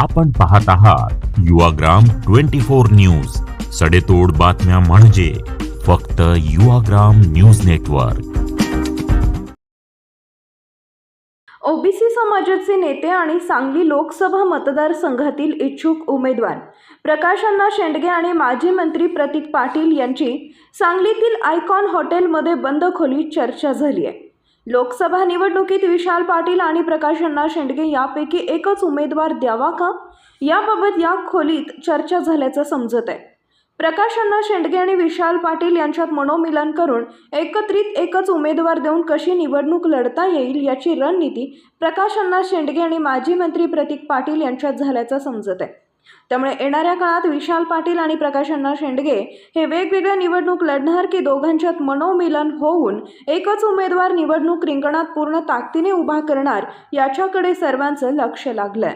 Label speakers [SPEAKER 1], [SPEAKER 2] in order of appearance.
[SPEAKER 1] आपण पाहत आहात युवाग्राम ट्वेंटी फोर न्यूज. सडेतोड बातम्या म्हणजे फक्त युवाग्राम न्यूज नेटवर्क.
[SPEAKER 2] ओबीसी समाजाचे नेते आणि सांगली लोकसभा मतदारसंघातील इच्छुक उमेदवार. प्रकाशांना शेंडगे आणि माजी मंत्री प्रतीक पाटील यांची सांगलीतील आयकॉन हॉटेलमध्ये बंद खोलीत चर्चा झाली आहे. लोकसभा निवडणुकीत विशाल पाटील आणि प्रकाश अण्णा शेंडगे यापैकी एकच उमेदवार द्यावा का? याबाबत या खोलीत चर्चा झाल्याचं समजत आहे. प्रकाश अण्णा शेंडगे आणि विशाल पाटील यांच्यात मनोमिलन करून एकत्रित एकच उमेदवार देऊन कशी निवडणूक लढता येईल याची रणनीती प्रकाश अण्णा शेंडगे आणि माजी मंत्री प्रतीक पाटील यांच्यात झाल्याचं समजत आहे. त्यामुळे येणाऱ्या काळात विशाल पाटील आणि प्रकाश अण्णा शेंडगे हे वेगवेगळ्या निवडणूक लढणार की दोघांच्यात मनोमिलन होऊन एकच उमेदवार निवडणूक रिंगणात पूर्ण ताकदीने उभा करणार याच्याकडे सर्वांचं लक्ष लागलंय.